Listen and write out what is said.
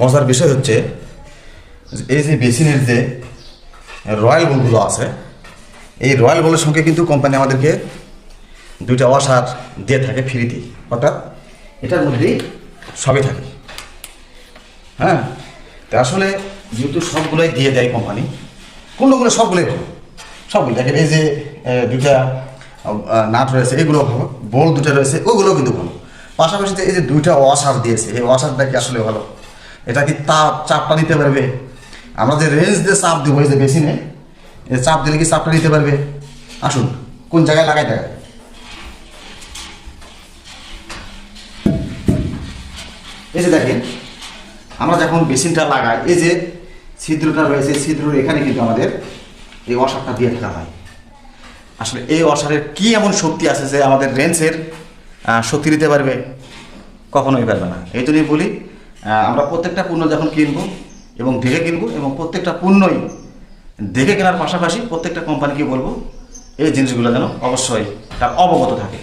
মজার বিষয় হচ্ছে, এই যে বেসিনের যে রয়্যাল বলগুলো আছে, এই রয়্যাল বলের সঙ্গে কিন্তু কোম্পানি আমাদেরকে দুইটা ওয়াশার দিয়ে থাকে ফ্রিতে অর্থাৎ এটার মধ্যেই সবই থাকে। হ্যাঁ? তা আসলে যেহেতু সবগুলোই দিয়ে দেয় কোম্পানি কোনগুলো সবগুলোই ভালো। সবগুলো। দেখেন এই যে দুইটা নাট রয়েছে, এগুলো ভালো। বোল দুটো রয়েছে ওগুলো কিন্তু ভালো। পাশাপাশি এই যে দুইটা ওয়াশার দিয়েছে, এই ওয়াশারটা কি আসলে ভালো? এটা কি তাপ, চাপটা নিতে পারবে? আমরা যে রেঞ্জ দিয়ে চাপ দেবো, এই যে এই চাপ দিলে কি চাপটা নিতে পারবে? আসুন, কোন জায়গায় লাগাই দেয় এই যে দেখেন, আমরা যখন বেসিনটা লাগাই, এই যে ছিদ্রটা রয়েছে ছিদ্রর এখানে কিন্তু আমাদের এই অসারটা দিয়ে থাকা হয়। আসলে এই অসারের কি এমন শক্তি আছে যে আমাদের রেঞ্জের শক্তি দিতে পারবে? কখনোই পারবে না। এই জন্যই বলি আমরা প্রত্যেকটা পণ্য যখন কিনবো এবং দেখে কিনবো এবং প্রত্যেকটা পণ্যই দেখে কেনার পাশাপাশি প্রত্যেকটা কোম্পানিকে বলব, এই জিনিসগুলো যেন অবশ্যই তার অবগত থাকে।